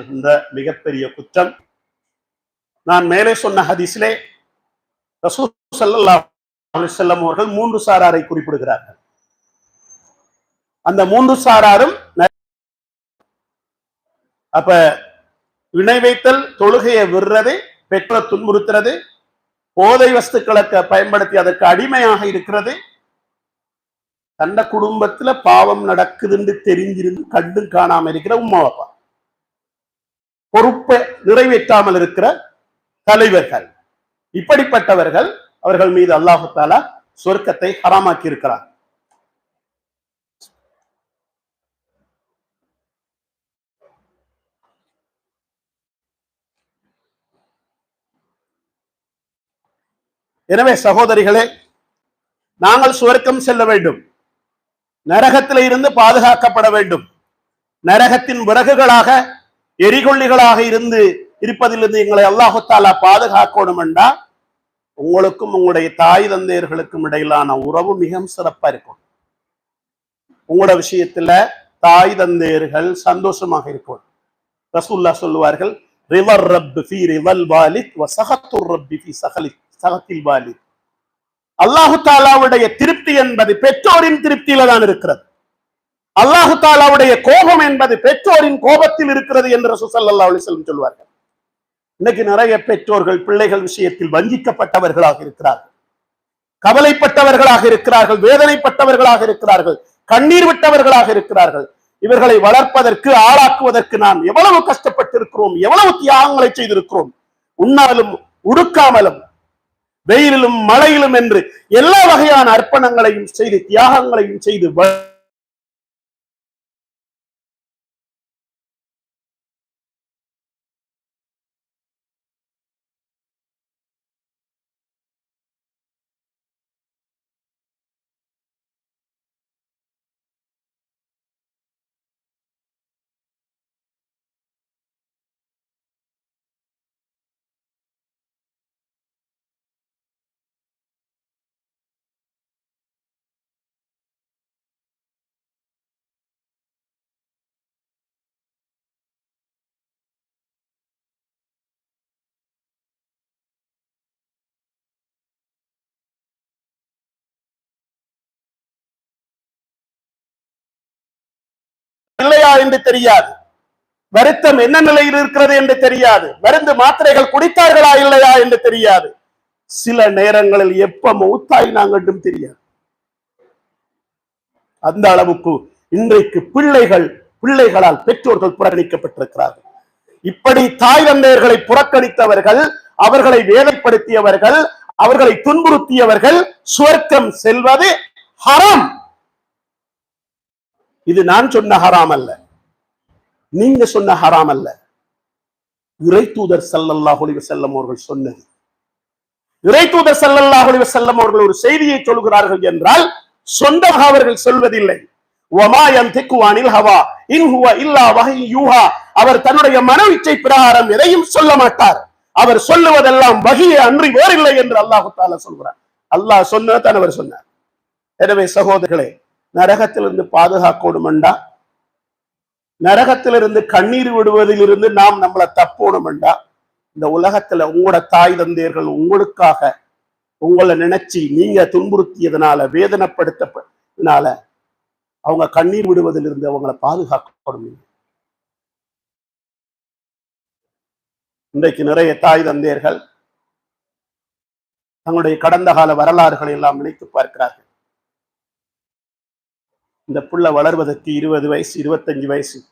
என்ற மிகப்பெரிய குற்றம். நான் மேலே சொன்ன ஹதீஸிலே ரசூல் அவர்கள் மூன்று சாராரை குறிப்பிடுகிறார்கள். அந்த மூன்று சாராரும் அப்ப இணை வைத்தல் தொழுகையை விடுறது பெற்ற துன்புறுத்துறது போதை வஸ்துக்களை பயன்படுத்தி அதற்கு அடிமையாக இருக்கிறது. தண்ட குடும்பத்துல பாவம் நடக்குதுன்னு தெரிஞ்சிருந்து கண்டும் காணாம இருக்கிற உமா அப்பா பொறுப்பை நிறைவேற்றாமல் இருக்கிற தலைவர்கள். இப்படிப்பட்டவர்கள் அவர்கள் மீது அல்லாஹு தாலா சொர்க்கத்தை ஹராமாக்கி இருக்கிறார். எனவே சகோதரிகளே நாங்கள் சுவர்க்கம் செல்ல வேண்டும். நரகத்தில இருந்து பாதுகாக்கப்பட வேண்டும். நரகத்தின் விறகுகளாக எரிகொள்ளிகளாக இருந்து இருப்பதிலிருந்து எங்களை அல்லாஹு தாலா பாதுகாக்கணும் என்றா உங்களுக்கும் உங்களுடைய தாய் தந்தையர்களுக்கும் இடையிலான உறவு மிகவும் சிறப்பா இருக்கும். உங்களோட விஷயத்துல தாய் தந்தையர்கள் சந்தோஷமாக இருக்கும். ரசூல்லா சொல்லுவார்கள் ரிவர் ரப்பு ஃபி ரிவல் வாலித் வ ரப்பி ஃபி சஹலி சகத்தில் வாலித். அல்லாஹு தாலாவுடைய திருப்தி என்பது பெற்றோரின் திருப்தியில தான் இருக்கிறது. அல்லாஹு தாலாவுடைய கோபம் என்பது பெற்றோரின் கோபத்தில் இருக்கிறது என்று ரசூல் ஸல்லல்லாஹு சொல்வார்கள். இன்னைக்கு நிறைய பெற்றோர்கள் பிள்ளைகள் விஷயத்தில் வஞ்சிக்கப்பட்டவர்களாக இருக்கிறார்கள். கவலைப்பட்டவர்களாக இருக்கிறார்கள் வேதனைப்பட்டவர்களாக இருக்கிறார்கள் கண்ணீர் விட்டவர்களாக இருக்கிறார்கள். இவர்களை வளர்ப்பதற்கு ஆளாக்குவதற்கு நாம் எவ்வளவு கஷ்டப்பட்டிருக்கிறோம் எவ்வளவு தியாகங்களை செய்திருக்கிறோம். உண்ணாலும் உடுக்காமலும் வெயிலிலும் மழையிலும் என்று எல்லா வகையான அர்ப்பணங்களையும் செய்து தியாகங்களையும் செய்து என்று தெரியாது. வருத்தம் என்ன நிலையில் இருக்கிறது என்று தெரியாது. மருந்து மாத்திரைகள் குடித்தார்களா இல்லையா என்று தெரியாது. சில நேரங்களில் எப்ப மௌத்தாய் நாங்கட்டும் தெரியாது. அந்த அளவுக்கு இன்றைக்கு பிள்ளைகள் பிள்ளைகளால் பெற்றோர்கள் புறக்கணிக்கப்பட்டிருக்கிறார்கள். இப்படி தாய் தந்தையர்களை புறக்கணித்தவர்கள் அவர்களை வேதப்படுத்தியவர்கள் அவர்களை துன்புறுத்தியவர்கள் சுவர்க்கம் செல்வது ஹராம். இது நான் சொன்ன ஹராம் அல்ல. நீங்க சொன்ன ஹராம் அல்ல. இறை தூதர் ஸல்லல்லாஹு அலைஹி செல்லம் அவர்கள் சொன்னது. இறை தூதர் ஸல்லல்லாஹு அலைஹி செல்லம் அவர்கள் ஒரு செய்தியை சொல்கிறார்கள் என்றால் சொந்தமாக அவர்கள் சொல்வதில்லை. வமா யந்திக்கு ஹவா இன் ஹுவ இல்லா வகை யூஹா. அவர் தன்னுடைய மன இச்சை பிரகாரம் எதையும் சொல்ல மாட்டார். அவர் சொல்லுவதெல்லாம் வகையை அன்றி வேறில்லை என்று அல்லாஹு தாலா சொல்கிறார். அல்லாஹ் சொன்னதான் அவர் சொன்னார். எனவே சகோதரர்களே நரகத்திலிருந்து பாதுகாக்கணுமெண்டா நரகத்திலிருந்து கண்ணீர் விடுவதிலிருந்து நாம் நம்மளை தப்போணுமெண்டா இந்த உலகத்துல உங்களோட தாய் தந்தையர்கள் உங்களுக்காக உங்களை நினைச்சு நீங்க துன்புறுத்தியதுனால வேதனைப்படுத்தனால அவங்க கண்ணீர் விடுவதிலிருந்து அவங்களை பாதுகாக்கப்படும் இன்றைக்கு நிறைய தாய் தந்தையர்கள் தங்களுடைய கடந்த கால வரலாறுகளை எல்லாம் நினைத்து பார்க்கிறார்கள். இந்த புள்ள வளர்வதற்கு இருபது வயசு இருபத்தஞ்சு வயசு.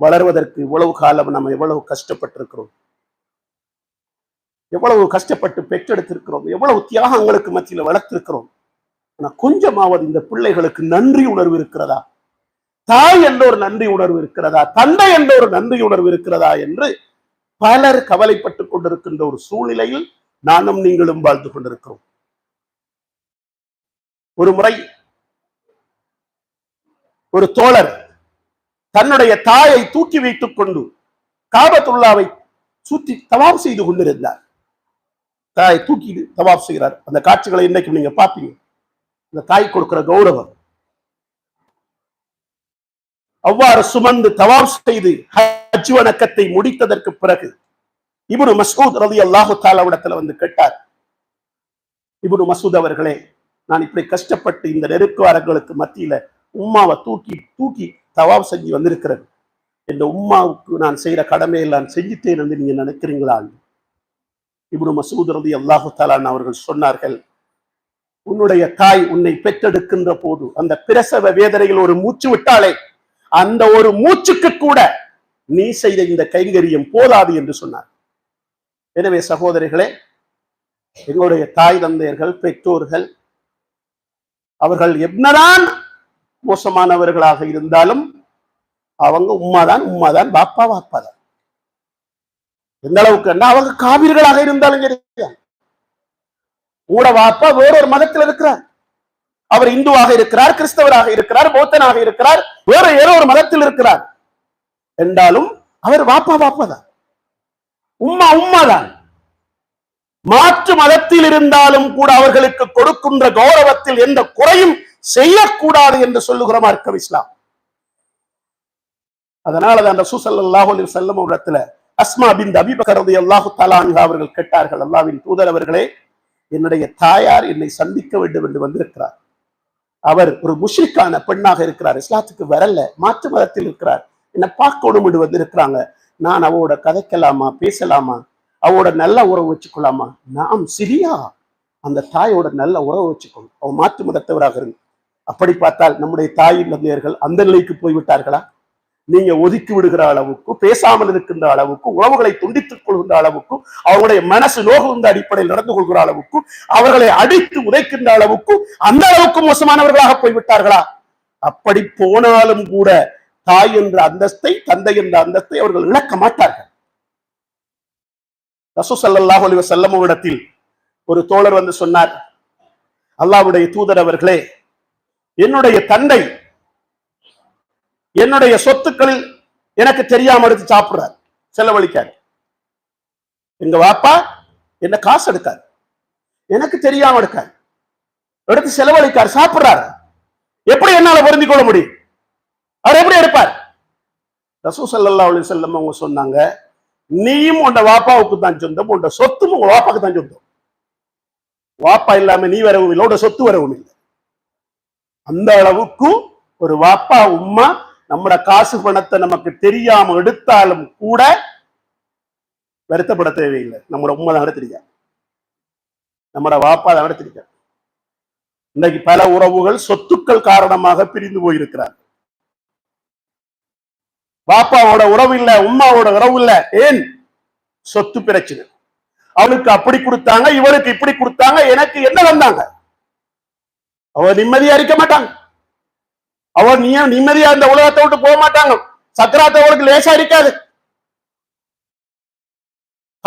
வளர்வதற்கு இவ்வளவு காலம் நம்ம எவ்வளவு கஷ்டப்பட்டிருக்கிறோம். எவ்வளவு கஷ்டப்பட்டு பெற்றெடுத்திருக்கிறோம். எவ்வளவு தியாகங்களுக்கு மத்தியில வளர்த்திருக்கிறோம். ஆனா கொஞ்சமாவது இந்த பிள்ளைகளுக்கு நன்றி உணர்வு இருக்கிறதா? தாய் என்ற ஒரு நன்றி உணர்வு இருக்கிறதா? தந்தை என்ற ஒரு நன்றி உணர்வு இருக்கிறதா? என்று பலர் கவலைப்பட்டுக் கொண்டிருக்கின்ற ஒரு சூழ்நிலையில் நானும் நீங்களும் வாழ்ந்து கொண்டிருக்கிறோம். ஒரு முறை ஒரு தோழர் தன்னுடைய தாயை தூக்கி வைத்துக் கொண்டு காபத்துல்லாவை சுற்றி தவாப் செய்து கொண்டிருந்தார். தாயை தூக்கி தவாப் செய்கிறார். அந்த காட்சிகளை இன்னைக்கு நீங்க பார்ப்பீங்க. இந்த தாய் கொடுக்கிற கௌரவம். அவ்வாறு சுமந்து தவாப் செய்து ஹஜ் வணக்கத்தை முடித்ததற்கு பிறகு இவரு மசூத் ரதி அல்லாஹு தாலாவிடத்துல வந்து கேட்டார். இவரு மசூத் அவர்களே நான் இப்படி கஷ்டப்பட்டு இந்த நெருக்குவாரங்களுக்கு மத்தியில உம்மாவை தூக்கி தூக்கி தவாப் செஞ்சு வந்திருக்கிறது. இந்த உம்மாவுக்கு நான் செய்யற கடமையை நான் செஞ்சுட்டேன் என்று நீங்க நினைக்கிறீங்களா? இப்னு மசூத் ரதி அல்லாஹு தாலான் அவர்கள் சொன்னார்கள் உன்னுடைய தாய் உன்னை பெற்றெடுக்கின்ற போது அந்த பிரசவ வேதனையில் ஒரு மூச்சு விட்டாலே அந்த ஒரு மூச்சுக்கு கூட நீ செய்த இந்த கைங்கரியம் போதாது என்று சொன்னார். எனவே சகோதரிகளே எங்களுடைய தாய் தந்தையர்கள் பெற்றோர்கள் அவர்கள் என்னதான் மோசமானவர்களாக இருந்தாலும் அவங்க உம்மாதான் உம்மாதான் பாப்பா பாப்பா தான் எந்த அளவுக்கு அவங்க காவிர்களாக இருந்தாலும் சரி. உங்களோட வாப்பா வேறொரு மதத்தில் இருக்கிறார். அவர் இந்துவாக இருக்கிறார் கிறிஸ்தவராக இருக்கிறார் பௌத்தனாக இருக்கிறார் வேற ஏதோ ஒரு மதத்தில் இருக்கிறார். என்றாலும் அவர் வாப்பா வாப்பா தான் உம்மா உம்மா தான் மாற்று மதத்தில் இருந்தாலும் கூட அவர்களுக்கு கொடுக்கின்ற கௌரவத்தில் எந்த குறையும் செய்யக்கூடாது என்று சொல்லுகிற மார்க்கம் இஸ்லாம். அதனால தான் ரசூசல்லாஹு அலைஹி வஸல்லம் இடத்துல அஸ்மா பின் அபிபகரது அல்லாஹு தஆலா அவர்கள் கேட்டார்கள் அல்லாவின் தூதர் அவர்களே என்னுடைய தாயார் என்னை சந்திக்க வேண்டும் என்று வந்திருக்கிறார். அவர் ஒரு முஷ்ரிக்கான பெண்ணாக இருக்கிறார் இஸ்லாத்துக்கு வரல மாற்று மதத்தில் இருக்கிறார். என்னை பார்க்கணும் என்று வந்திருக்கிறாங்க. நான் அவரோட கதைக்கலாமா பேசலாமா? அவரோட நல்ல உறவு வச்சுக்கொள்ளாமா நாம் சிரியா அந்த தாயோட நல்ல உறவு வச்சுக்கணும். அவன் மாற்று மதத்தவராக இருந்து அப்படி பார்த்தால் நம்முடைய தாயின் தந்தையர்கள் அந்த நிலைக்கு போய்விட்டார்களா? நீங்க ஒதுக்கி விடுகிற அளவுக்கு பேசாமல் இருக்கின்ற அளவுக்கு உறவுகளை துண்டித்துக் கொள்கின்ற அளவுக்கு அவருடைய மனசு நோகுந்த அடிப்படையில் நடந்து கொள்கிற அளவுக்கு அவர்களை அடித்து உதைக்கின்ற அளவுக்கு அந்த அளவுக்கு மோசமானவர்களாக போய்விட்டார்களா? அப்படி போனாலும் கூட தாய் என்ற அந்தஸ்தை தந்தை என்ற அந்தஸ்தை அவர்கள் இழக்க மாட்டார்கள். ரசூசல்லாஹ் அலிவ வசல்லம் இடத்தில் ஒரு தோழர் வந்து சொன்னார் அல்லாஹ்வுடைய தூதர் அவர்களே என்னுடைய தந்தை என்னுடைய சொத்துக்களில் எனக்கு தெரியாம எடுத்து சாப்பிடுறார். செலவழிக்காரு எங்க வாப்பா என்ன காசு எடுக்காரு எனக்கு தெரியாம எடுக்காரு எடுத்து செலவழிக்கார் சாப்பிடுறாரு. எப்படி என்னால பொருந்திக் கொள்ள முடியும்? அவர் எப்படி எடுப்பார்? ரசூ சல்லா அலி செல்லம் அவங்க சொன்னாங்க நீயும் உண்ட வாப்பாவுக்கு தான் சொந்தம் உண்ட சொத்தும் உங்க வாப்பாக்கு தான் சொந்தம். வாப்பா இல்லாம நீ வரவும் இல்லை உண்ட சொத்து வரவும் இல்லை. அந்த அளவுக்கு ஒரு வாப்பா உம்மா நம்மட காசு பணத்தை நமக்கு தெரியாம எடுத்தாலும் கூட வருத்தப்பட தேவையில்லை. நம்மளோட உண்மை தான் எடுத்திருக்க நம்மட வாப்பா தான் எடுத்திருக்க இன்னைக்கு பல உறவுகள் சொத்துக்கள் காரணமாக பிரிந்து போயிருக்கிறார். பாப்பாவோட உறவு இல்ல உமாவோட உறவு இல்ல. ஏன்? சொத்து பிரச்சனை. அவளுக்கு அப்படி கொடுத்தாங்க இவளுக்கு இப்படி கொடுத்தாங்க எனக்கு என்ன வந்தாங்க? அவ நிம்மதியா இருக்க மாட்டாங்க. அவர் நீ நிம்மதியா இந்த உலகத்தை விட்டு போக மாட்டாங்க. சக்கராத்த அவளுக்கு லேசா இருக்காது.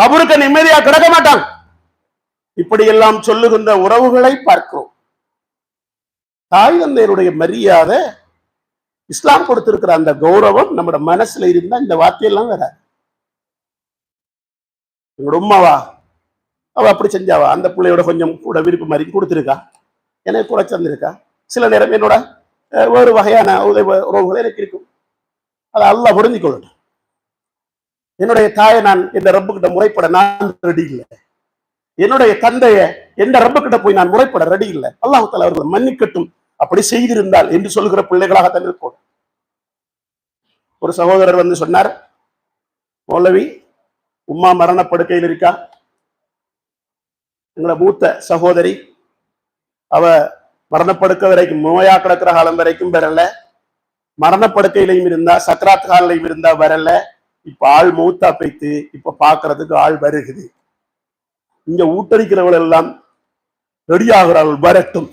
கபருக்கு நிம்மதியா கிடக்க மாட்டாங்க. இப்படி எல்லாம் சொல்லுகின்ற உறவுகளை பார்க்கிறோம். தாய் தந்தையருடைய மரியாதை இஸ்லாம் கொடுத்திருக்கிற அந்த கௌரவம் நம்மட மனசுல இருந்தா இந்த வார்த்தையெல்லாம் வராது. எங்களோட உமாவா அவ அப்படி செஞ்சாவா? அந்த பிள்ளையோட கொஞ்சம் கூட விருப்பம் மாதிரி கொடுத்துருக்கா? எனக்கு கூட தந்திருக்கா சில நேரம் என்னோட வேறு வகையான உதவி உறவுகள் எனக்கு இருக்கும். அதை அல்லா புரிஞ்சு கொள்ளட்டும். என்னுடைய தாயை நான் இந்த ரப்புக்கிட்ட முறைப்பட நான் ரெடி இல்லை. என்னுடைய தந்தையை எந்த ரப்புக்கிட்ட போய் நான் முறைப்பட ரெடி இல்லை. அல்லாஹ் அவர்கள் அவர்களை மன்னிக்கட்டும். அப்படி செய்திருந்தால் என்று சொல்கிற பிள்ளைகளாகத்தான் இருக்கும் ஒரு சகோதரர் வந்து சொன்னார் மௌலவி உம்மா மரணப்படுக்கையில் இருக்கா? எங்களை மூத்த சகோதரி அவ மரணப்படுக்க வரைக்கும் நோயா கிடக்கிற காலம் வரைக்கும் வரல. மரணப்படுக்கையிலையும் இருந்தா சக்கராத் காலையும் இருந்தா வரல. இப்ப ஆள் மூத்தா பைத்து இப்ப பாக்குறதுக்கு ஆள் வருகுது. இங்க ஊட்டடிக்கிறவள் எல்லாம் ரெடியாகிறாள் வரட்டும்.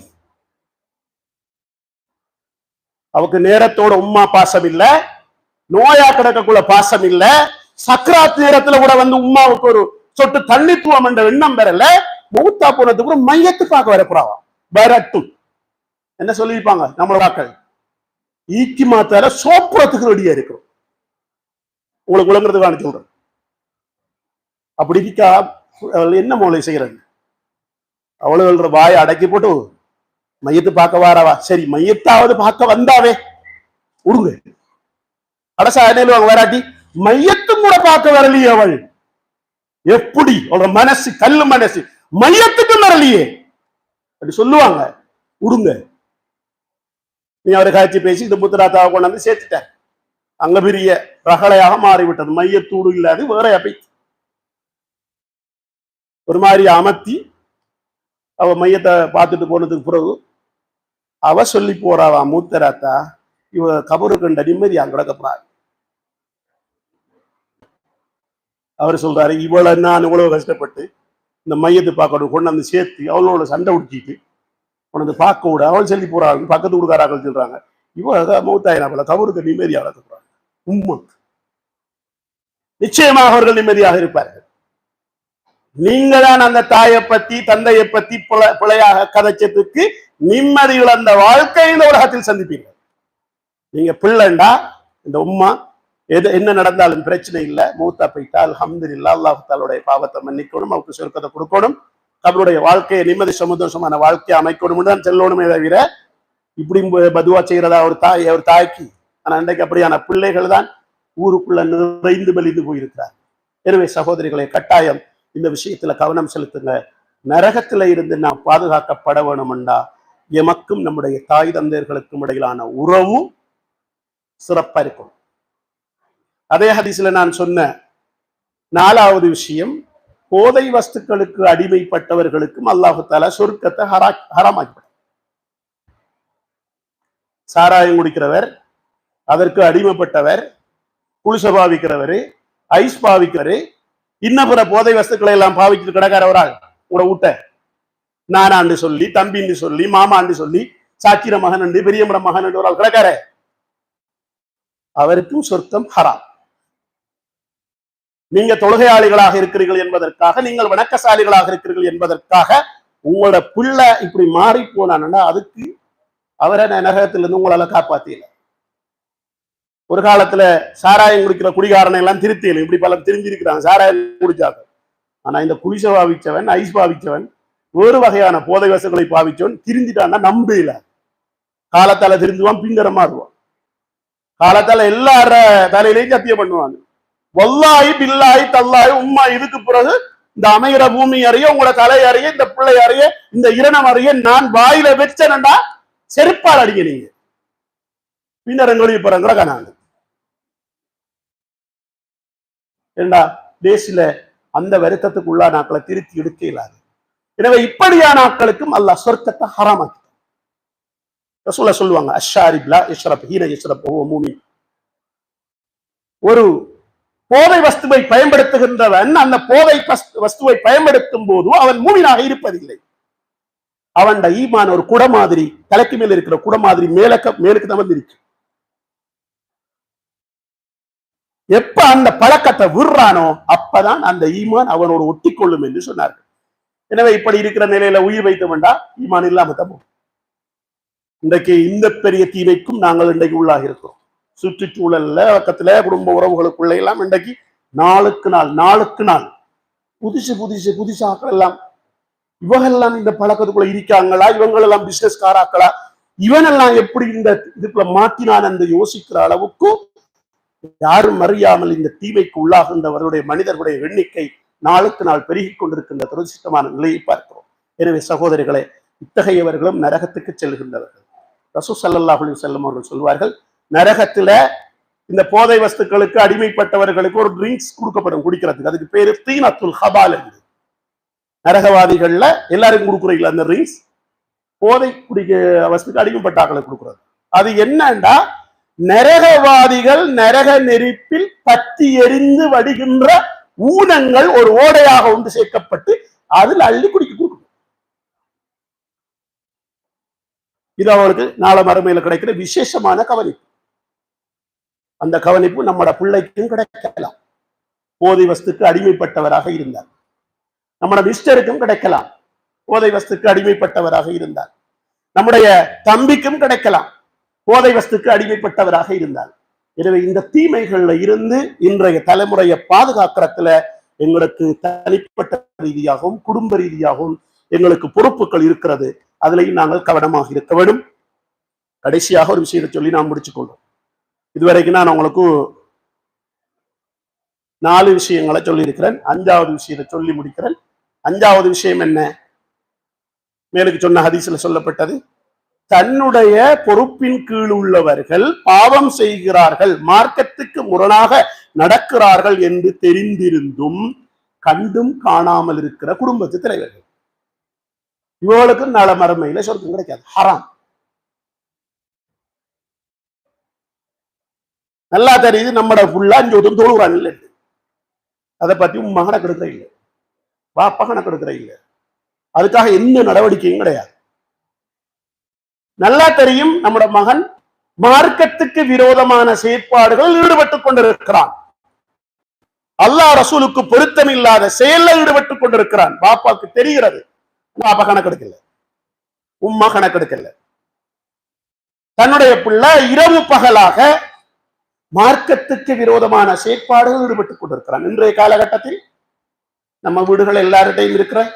அவக்கு நேரத்தோட உம்மா பாசம் இல்ல. நோயா கிடக்கக்குள்ள பாசம் இல்ல. சக்கராத் நேரத்துல கூட வந்து உம்மாவுக்கு ஒரு சொட்டு தள்ளித்துவம் என்ற எண்ணம் வரல. மூத்தா போனதுக்கு கூட மையத்து பார்க்க வரப்போறாவா வரட்டும் என்ன சொல்லியிருப்பாங்க? நம்மளோட ஆக்கள் ஈக்கி மாத்தால சோப்புறத்துக்கு ரெடியா இருக்கிறோம். உங்களுக்கு விளங்குறதுக்கான சொல்றேன். அப்படி இருக்கா? என்ன மூளை செய்யறாங்க அவளுகளோட வாயை அடக்கி போட்டு மையத்து பார்க்க வாராவா? சரி மையத்தாவது பார்க்க வந்தாவே. விடுங்க அடசா என்ன வராட்டி? மையத்தும் கூட பார்க்க வரலையே அவள். எப்படி? அவளோட மனசு கல்லு மனசு. மையத்துக்கும் வரலையே. அப்படி சொல்லுவாங்க. விடுங்க நீ அவரை காய்ச்சி பேசி இந்த புத்தராத்தாவை கொண்டாந்து சேர்த்துட்டார் அங்க பெரிய ரகலையாக மாறிவிட்டது. மையத்தூடு இல்லாது வேற அப்படி ஒரு மாதிரி அமர்த்தி அவ மையத்தை பார்த்துட்டு போனதுக்கு பிறகு அவ சொல்லி போறாவா மூத்தராத்தா இவ கபரு கண்ட நிம்மதி அங்க கிடக்கப்படாது. அவர் சொல்றாரு இவ்வளவு நான் இவ்வளவு கஷ்டப்பட்டு இந்த மையத்தை பார்க்கணும் கொண்டு வந்து சேர்த்து அவளோட சண்டை உடுக்கிட்டு உனது பார்க்க விட அவள் சொல்லி போறாங்க பக்கத்து கொடுக்காராக்கள் சொல்றாங்க. இவ மௌத்தாயினா போல கபருக்கு நிம்மதியாக வளர்த்துக்கிறாங்க உண்மை நிச்சயமாக அவர்கள் நிம்மதியாக இருப்பார்கள். நீங்க தான் அந்த தாயை பத்தி தந்தையை பத்தி பிழையாக கதைச்சதுக்கு நிம்மதி இழந்த வாழ்க்கை இந்த உலகத்தில் சந்திப்பீர்கள். நீங்க பிள்ளைண்டா இந்த உம்மா எது என்ன நடந்தாலும் பிரச்சனை இல்லை. மூத்தா போயிட்டா அல்ஹம்துலில்லாஹ் அல்லாஹ் தாலுடைய பாவத்தை மன்னிக்கணும் அவருக்கு சொர்க்கத்தை கொடுக்கணும். அவருடைய வாழ்க்கையை நிம்மதி சமதோஷமான வாழ்க்கையை அமைக்கணும் தான் செல்லணுமே தவிர இப்படி பதுவா செய்யறதா ஒரு தாய் ஒரு தாய்க்கு. ஆனா இன்றைக்கு அப்படியான பிள்ளைகள் தான் ஊருக்குள்ள நிறைந்து மெலிந்து போயிருக்கிறார். எனவே சகோதரிகளை கட்டாயம் இந்த விஷயத்துல கவனம் செலுத்துங்க. நரகத்துல இருந்து நாம் பாதுகாக்கப்பட வேணும்டா எமக்கும் நம்முடைய தாய் தந்தையர்களுக்கும் இடையிலான உறவும் சிறப்பா இருக்கும். அதே ஹதீஸ்ல நான் சொன்ன நாலாவது விஷயம் போதை வஸ்துக்களுக்கு அடிமைப்பட்டவர்களுக்கும் அல்லாஹு தாலா சொர்க்கத்தை ஹரா ஹராமாக்கிவிடும் சாராயம் குடிக்கிறவர் அதற்கு அடிமைப்பட்டவர் குளிச பாவிக்கிறவர் ஐஸ் பாவிக்கிறவர் இன்ன பிற போதை வஸ்துக்களை எல்லாம் பாவிச்சுட்டு கிடக்கிற ஒரு ஆள் உங்களோட ஊட்ட. நானாண்டு சொல்லி தம்பின்னு சொல்லி மாமாண்டு சொல்லி சாக்கிர மகன் உண்டு பெரியமர மகன் உண்டு ஒரு ஆள் கிடக்காரு அவருக்கும் சொர்க்கம் ஹராம். நீங்க தொழுகையாளிகளாக இருக்கிறீர்கள் என்பதற்காக நீங்கள் வணக்கசாலிகளாக இருக்கிறீர்கள் என்பதற்காக உங்களோட பிள்ளை இப்படி மாறி போனான்னா அதுக்கு அவரை நரகத்திலிருந்து உங்களால காப்பாத்தியல. ஒரு காலத்துல சாராயம் குடிக்கிற குடிகாரனை எல்லாம் திருத்தியலும் இப்படி பல தெரிஞ்சிருக்கிறாங்க சாராயம் குடிச்சாங்க. ஆனா இந்த குளிச பாவிச்சவன் ஐஸ் பாவிச்சவன் வேறு வகையான போதை வசங்களை பாவிச்சவன் திருந்திட்டான்னா நம்பல காலத்தால திருந்துவான் பிங்கர மாறுவான். காலத்தால எல்லார தலையிலையும் சத்தியம் பண்ணுவாங்க. வல்லாய் பில்லாய் தல்லாய் உம்மா இதுக்கு பிறகு இந்த அமைகிற பூமி அறிய உங்களோட கலை அறிய இந்த பிள்ளை அறிய இந்த இரணம் அறிய நான் வாயில வச்சேன்டா செருப்பால் அடிங்க நீங்க. பின்னர் எங்களுக்கு பிறங்கிற கனாங்க ஏண்டா தேசில அந்த வருத்தத்துக்கு உள்ளா நாட்களை திருத்தி எடுக்க இல்லாத எனவே இப்படியான ஆட்களுக்கும் அல்லாஹ் சொர்க்கத்தை ஹராமாக்கி ரசூலா சொல்லுவாங்க அஷாரிப்லா இஷ்ரப் ஹீன இஷ்ரப் ஓ மூமி ஒரு போதை வஸ்துவை பயன்படுத்துகின்றவன் அந்த போதை வஸ்துவை பயன்படுத்தும் போது அவன் மூவினாக இருப்பதில்லை. அவன் ஈமான் ஒரு குட மாதிரி தலைக்கு மேல இருக்கிற குட மாதிரி மேலக்க மேலுக்கு தான் இருக்கு எப்ப அந்த பழக்கத்தை விடுறானோ அப்பதான் அந்த ஈமான் அவனோடு ஒட்டி கொள்ளும் என்று சொன்னார்கள். எனவே இப்படி இருக்கிற நிலையில உயிர் வைத்து வேண்டா ஈமான் இல்லாம தான் போகும். இன்றைக்கு இந்த பெரிய தீமைக்கும் நாங்கள் இன்றைக்கு உள்ளாக இருக்கிறோம். சுற்றுச்சூழல்ல பக்கத்துல குடும்ப உறவுகளுக்குள்ள எல்லாம் இன்றைக்கு நாளுக்கு நாள் நாளுக்கு நாள் புதுசு புதுசு புதுசு ஆக்கள் எல்லாம் இவங்கெல்லாம் இந்த பழக்கத்துக்குள்ள இருக்காங்களா? இவங்களெல்லாம் பிசினஸ் காராக்களா இவனெல்லாம் எப்படி இந்த இதுக்குள்ள மாட்டினான் அந்த யோசிக்கிற அளவுக்கு யாரும் அறியாமல் இந்த தீமைக்கு உள்ளாகின்றவருடைய மனிதர்களுடைய எண்ணிக்கை நாளுக்கு நாள் பெருகி கொண்டிருக்கின்ற துரதிருஷ்டமான நிலையை பார்க்கிறோம். எனவே சகோதரிகளே இத்தகையவர்களும் நரகத்துக்கு செல்கின்றவர்கள். ரசூ ஸல்லல்லாஹு செல்லும் அவர்கள் சொல்வார்கள் நரகத்துல இந்த போதை வஸ்துக்களுக்கு அடிமைப்பட்டவர்களுக்கு ஒரு ட்ரிங்க்ஸ் கொடுக்கப்படும் குடிக்கிறதுக்கு. அதுக்கு பேரு தீனத்துல் ஹபால் என்று. நரகவாதிகள்ல எல்லாருக்கும் கொடுக்குறீங்களா அந்த ட்ரிங்க்ஸ் போதை குடிக்க வஸ்துக்கு அடிமைப்பட்ட கொடுக்குறது. அது என்னண்டா? நரகவாதிகள் நரக நெருப்பில் பத்தி எரிந்து வடிகின்ற ஊனங்கள் ஒரு ஓடையாக ஒன்று சேர்க்கப்பட்டு அதில் அள்ளி குடிக்க கொடுக்கணும் இது அவருக்கு நாளை மறுமையில கிடைக்கிற விசேஷமான கவனிப்பு. அந்த கவனிப்பு நம்மட பிள்ளைக்கும் கிடைக்கலாம். போதை வஸ்துக்கு அடிமைப்பட்டவராக இருந்தார். நம்மட மிஸ்டருக்கும் கிடைக்கலாம். போதை வஸ்துக்கு அடிமைப்பட்டவராக இருந்தார். நம்முடைய தம்பிக்கும் கிடைக்கலாம். போதை வஸ்துக்கு அடிமைப்பட்டவராக இருந்தார். எனவே இந்த தீமைகள்ல இருந்து இன்றைய தலைமுறையை பாதுகாக்கிறதுல எங்களுக்கு தனிப்பட்ட ரீதியாகவும் குடும்ப ரீதியாகவும் எங்களுக்கு பொறுப்புகள் இருக்கிறது. அதுலையும் நாங்கள் கவனமாக இருக்க வேண்டும். கடைசியாக ஒரு விஷயத்தை சொல்லி நாம் முடிச்சுக்கொள்வோம் இதுவரைக்கும் நான் உங்களுக்கு நாலு விஷயங்களை சொல்லியிருக்கிறேன். அஞ்சாவது விஷயத்தை சொல்லி முடிக்கிறேன். அஞ்சாவது விஷயம் என்ன? மேலுக்கு சொன்ன ஹதீஸ்ல சொல்லப்பட்டது தன்னுடைய பொறுப்பின் கீழ் உள்ளவர்கள் பாவம் செய்கிறார்கள் மார்க்கத்துக்கு முரணாக நடக்கிறார்கள் என்று தெரிந்திருந்தும் கண்டும் காணாமல் இருக்கிற குடும்பத்து தலைவர்கள். இவர்களுக்கு நல மறுமையில சொர்க்கம் கிடைக்காது. ஹராம். நல்லா தெரியுது நம்மட ஃபுல்லா இங்க ஒருத்தன் தொழுகிறான் இல்லை. அதை பத்தி உன் மகனை கெடுக்கிற இல்லை. வா பகனை எடுக்கிற இல்லை. அதுக்காக எந்த நடவடிக்கையும் கிடையாது. நல்லா தெரியும் நம்மட மகன் மார்க்கத்துக்கு விரோதமான செயற்பாடுகள் ஈடுபட்டுக் கொண்டிருக்கிறான். அல்லாஹ் ரசூலுக்கு பொருத்தம் இல்லாத செயல்ல ஈடுபட்டுக் கொண்டிருக்கிறான். பாப்பாக்கு தெரிகிறது பாப்பா கணக்கெடுக்கல உம்மா கணக்கெடுக்கல தன்னுடைய பிள்ளை இரவு பகலாக மார்க்கத்துக்கு விரோதமான செயற்பாடுகள் ஈடுபட்டுக் கொண்டிருக்கிறான். இன்றைய காலகட்டத்தில் நம்ம வீடுகள் எல்லார்டையும் இருக்கிற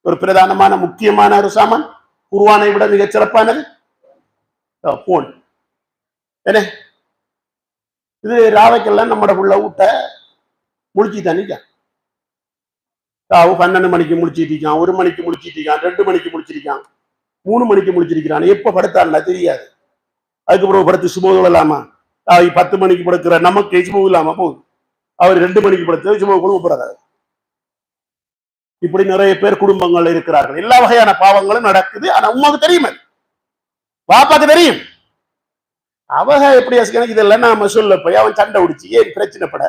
ஒரு பிரதானமான முக்கியமான ஒரு சாமான் குருவானை விட மிகச் சிறப்பானது போன் என்ன இது ராவைக்கெல்லாம் நம்மட உள்ள ஊட்ட முழிச்சு ராவு பன்னெண்டு மணிக்கு முழிச்சிட்டிருக்கான் ஒரு மணிக்கு முழிச்சிட்டிருக்கான் ரெண்டு மணிக்கு முழிச்சிருக்கான் மூணு மணிக்கு முழிச்சிருக்கிறான். எப்ப படுத்தான்ல தெரியாது. அதுக்கப்புறம் படுத்து சுபோகம் இல்லாமா பத்து மணிக்கு படுக்கிற நமக்கு சுபோகம் இல்லாம போகுது அவர் ரெண்டு மணிக்கு படுத்து சுபோகம் கூட இப்படி நிறைய பேர் குடும்பங்கள் இருக்கிறார்கள். எல்லா வகையான பாவங்களும் நடக்குது. ஆனா உமாவுக்கு தெரியுமே. பாப்பாக்கு தெரியும். அவங்க எப்படி எனக்கு இதெல்லாம் நாம சொல்ல போய் அவன் சண்டை உடிச்சு ஏன் பிரச்சனை பட?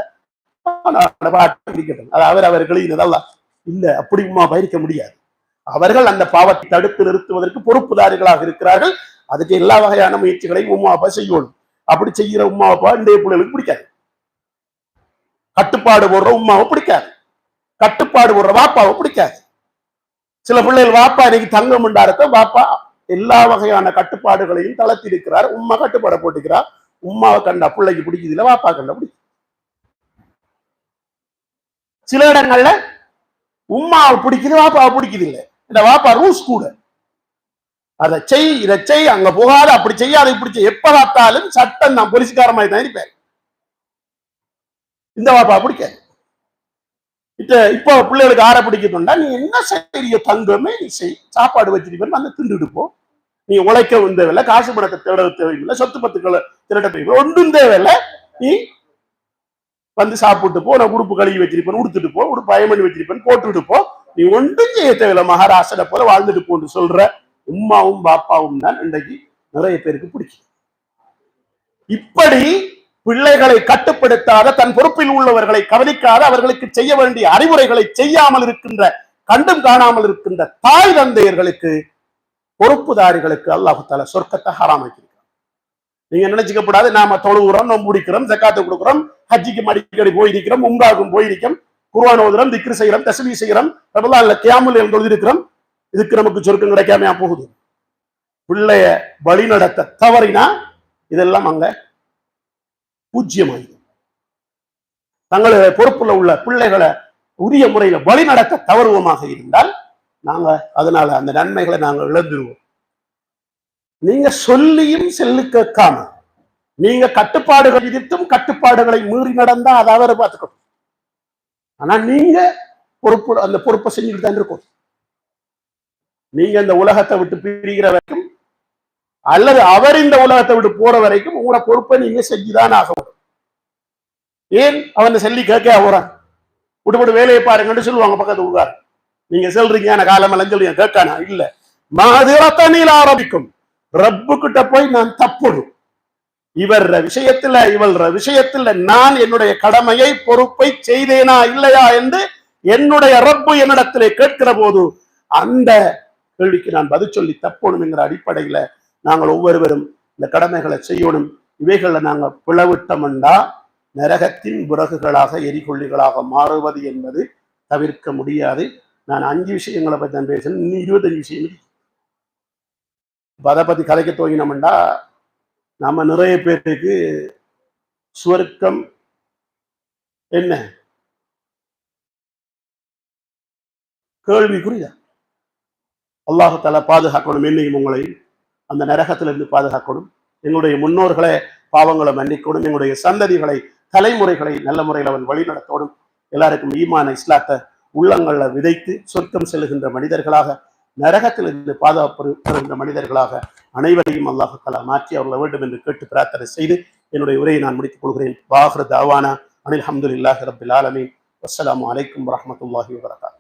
அது அவர் அவர் எழுதினதெல்லாம் இல்ல அப்படி உமா பயிரிக்க முடியாது. அவர்கள் அந்த பாவத்தை தடுத்து நிறுத்துவதற்கு பொறுப்புதாரிகளாக இருக்கிறார்கள். அதுக்கு எல்லா வகையான முயற்சிகளையும் உமா அப்பா செய்யணும். அப்படி செய்கிற உமா அப்பா இன்றைய பிள்ளைகளுக்கு பிடிக்காது. கட்டுப்பாடு போடுற உமாவை பிடிக்காது. கட்டுப்பாடு போடுற வாப்பாவை பிடிக்காது. சில பிள்ளைகள் வாப்பா இன்னைக்கு தங்க உண்டாரத்த வாப்பா எல்லா வகையான கட்டுப்பாடுகளையும் தளர்த்தி இருக்கிறார் உம்மா கட்டுப்பாடை போட்டுக்கிறார். உம்மாவை கண்டா பிள்ளைக்கு பிடிக்குது இல்ல வாப்பா கண்டா பிடிக்கும் சில இடங்கள்ல உம்மாவை பிடிக்குது வாப்பாவை பிடிக்குது இல்ல. இந்த வாப்பா ரூல்ஸ் கூட. அதை செய் இதை செய் அங்க போகாத அப்படி செய்யாத இப்படி செய். எப்ப பார்த்தாலும் சட்டம் நான் போலீஸ்கார மாதிரி தான் இருப்பேன் இந்த வாப்பா பிடிக்காது இப்ப இப்போ பிள்ளைகளுக்கு ஆற பிடிக்கணும்னா நீ என்ன செய்ய தங்கமே நீ செய். சாப்பாடு வச்சிருப்பேன் வந்து திண்டுட்டு போ. நீ உழைக்க தேவையில்லை காசு பணத்தை தேட தேவையில்லை சொத்து பத்துக்களை திரட்ட தேவையில்லை ஒன்றும் தேவையில்லை. நீ வந்து சாப்பிட்டு போ நான் உடுப்பு கழுவி வச்சிருப்பேன் உடுத்துட்டு போ உடுப்பு பயமணி வச்சிருப்பேன் போட்டுட்டு போ. நீ ஒன்றும் செய்ய தேவையில்லை மகாராஷ்டிர போல வாழ்ந்துட்டு போன்னு சொல்ற உம்மாவும் பாப்பாவும் தான் இன்றைக்கு நிறைய பேருக்கு பிடிக்கும். இப்படி பிள்ளைகளை கட்டுப்படுத்தாத தன் பொறுப்பில் உள்ளவர்களை கவனிக்காத அவர்களுக்கு செய்ய வேண்டிய அறிவுரைகளை செய்யாமல் இருக்கின்ற கண்டும் காணாமல் இருக்கின்ற தாய் தந்தையர்களுக்கு பொறுப்புதாரிகளுக்கு அல்லாஹு தால சொர்க்கத்தை ஹராமாக்கியிருக்கிறார் நீங்க நினைச்சுக்கப்படாது நாம தொழுகிறோம் நம்ம முடிக்கிறோம் ஜக்காத்து கொடுக்குறோம் ஹஜ்ஜிக்கு மடிக்கடி போயிருக்கிறோம் உம்ராவுக்கும் போயிருக்கோம் குர்வான் ஓதுறோம் திக்ரு செய்கிறோம் தசவி செய்கிறோம் பிரபலா இல்ல கியாமுல் தொழுதிருக்கிறோம் இதுக்கு நமக்கு சொருக்கம் கிடைக்காமையா போகுது? பிள்ளைய வழி நடத்த தவறினா இதெல்லாம் அங்க பூஜ்யமாயிடும். தங்களுடைய பொறுப்புல உள்ள பிள்ளைகளை உரிய முறையில வழி நடத்த தவறுவமாக இருந்தால் நாங்க அதனால அந்த நன்மைகளை நாங்க இழந்துருவோம். நீங்க சொல்லியும் செல்லு கேட்காம நீங்க கட்டுப்பாடுகள் விதித்தும் கட்டுப்பாடுகளை மீறி நடந்தா அதை அவரை பார்த்துக்கணும். ஆனா நீங்க பொறுப்பு அந்த பொறுப்பை செஞ்சுட்டு தான் இருக்கும். நீங்க இந்த உலகத்தை விட்டு பிரிகிற வரைக்கும் அல்லது அவர் இந்த உலகத்தை விட்டு போற வரைக்கும் உங்களோட பொறுப்பை நீங்க செஞ்சுதான் ஆகும் ஏன்? அவன் சொல்லி கேட்க போறான் விடுபடு வேலையை பாருங்கன்னு சொல்லுவாங்க பக்கத்து உட்கார் நீங்க சொல்றீங்க நான் காலமெல்லாம் சொல்லுங்க கேட்கானா இல்ல. மாதிரத்தனில் ஆரம்பிக்கும். ரப்பு கிட்ட போய் நான் தப்புடும் இவர் விஷயத்துல இவள் விஷயத்துல நான் என்னுடைய கடமையை பொறுப்பை செய்தேனா இல்லையா என்று என்னுடைய ரப்பு என்னிடத்திலே கேட்கிற போது அந்த கேள்விக்கு நான் பதில் சொல்லி தப்பணும் என்கிற அடிப்படையில நாங்கள் ஒவ்வொருவரும் இந்த கடமைகளை செய்யணும். இவைகளை நாங்கள் பிளவிட்டோம்டா நரகத்தின் விறகுகளாக எரிகொள்ளிகளாக மாறுவது என்பது தவிர்க்க முடியாது. நான் அஞ்சு விஷயங்களை பற்றி தான் பேசுறேன். இன்னும் இருபத்தஞ்சு விஷயம் இருக்கு. அதை பற்றி கதைக்க துவங்கினோம்டா நம்ம நிறைய பேருக்கு சுவர்க்கம் என்ன? கேள்விக்குரிய அல்லாஹால பாதுகாக்கணும். என்னையும் உங்களையும் அந்த நரகத்திலிருந்து பாதுகாக்கணும். எங்களுடைய முன்னோர்களை பாவங்களை மன்னிக்கணும். எங்களுடைய சந்ததிகளை தலைமுறைகளை நல்ல முறையில் அவன் வழிநடத்தோடும் எல்லாருக்கும் ஈமான இஸ்லாத்தை உள்ளங்களில் விதைத்து சொர்க்கம் செல்கின்ற மனிதர்களாக நரகத்திலிருந்து பாதுகாப்பு பெறுகின்ற மனிதர்களாக அனைவரையும் அல்லாஹால தலா மாற்றி அவர்களை வேண்டும் என்று கேட்டு பிரார்த்தனை செய்து என்னுடைய உரையை நான் முடித்துக் கொள்கிறேன். பாஹர் தாவானா அனில் அஹமதுல்லாஹி ரபில் ஆலமீன். அஸ்லாம் அலைக்கும் வரமத்துல்லாஹி வரகாத்